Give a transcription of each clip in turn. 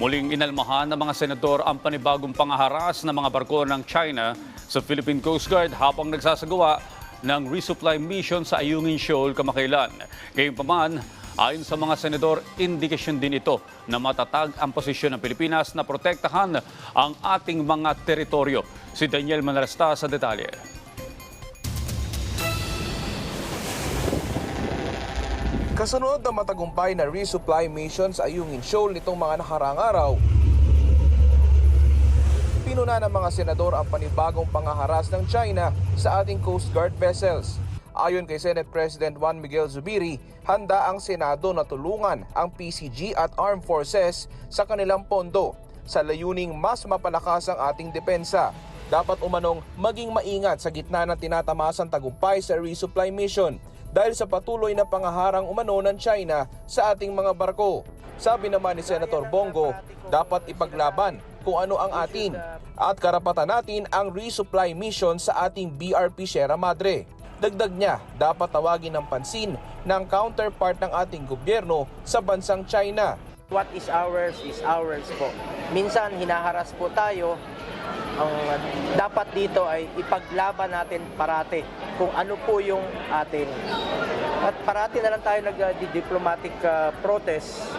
Muling inalmahan ng mga senador ang panibagong pangaharas ng mga barko ng China sa Philippine Coast Guard habang nagsasagawa ng resupply mission sa Ayungin Shoal kamakailan. Gayunpaman, ayon sa mga senador, indikasyon din ito na matatag ang posisyon ng Pilipinas na protektahan ang ating mga teritoryo. Si Daniel Manarasta sa detalye. Kasunod ng matagumpay na resupply mission sa Ayungin Shoal nitong mga nakarang araw, pinuna ng mga senador ang panibagong pangaharas ng China sa ating Coast Guard vessels. Ayon kay Senate President Juan Miguel Zubiri, handa ang Senado na tulungan ang PCG at Armed Forces sa kanilang pondo sa layuning mas mapalakas ang ating depensa. Dapat umanong maging maingat sa gitna ng tinatamasang tagumpay sa resupply mission dahil sa patuloy na pangaharang umano ng China sa ating mga barko. Sabi naman ni Senator Bongo, dapat ipaglaban kung ano ang atin at karapatan natin ang resupply mission sa ating BRP Sierra Madre. Dagdag niya, dapat tawagin ng pansin ng counterpart ng ating gobyerno sa bansang China. What is ours is ours po. Minsan hinaharas po tayo. Ang dapat dito ay ipaglaban natin parate kung ano po yung atin. At parati na lang tayo nag-diplomatic uh, protest.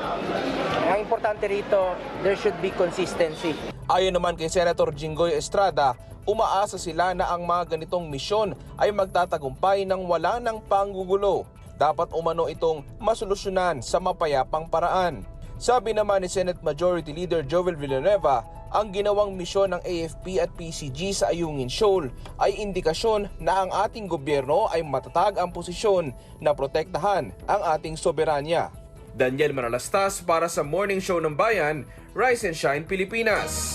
Ang importante rito, there should be consistency. Ayon naman kay Senator Jinggoy Estrada, umaasa sila na ang mga ganitong misyon ay magtatagumpay ng wala ng panggugulo. Dapat umano itong masolusyonan sa mapayapang paraan. Sabi naman ni Senate Majority Leader Joel Villanueva, ang ginawang misyon ng AFP at PCG sa Ayungin Shoal ay indikasyon na ang ating gobyerno ay matatag ang posisyon na protektahan ang ating soberanya. Daniel Manalastas para sa Morning Show ng Bayan, Rise and Shine Pilipinas.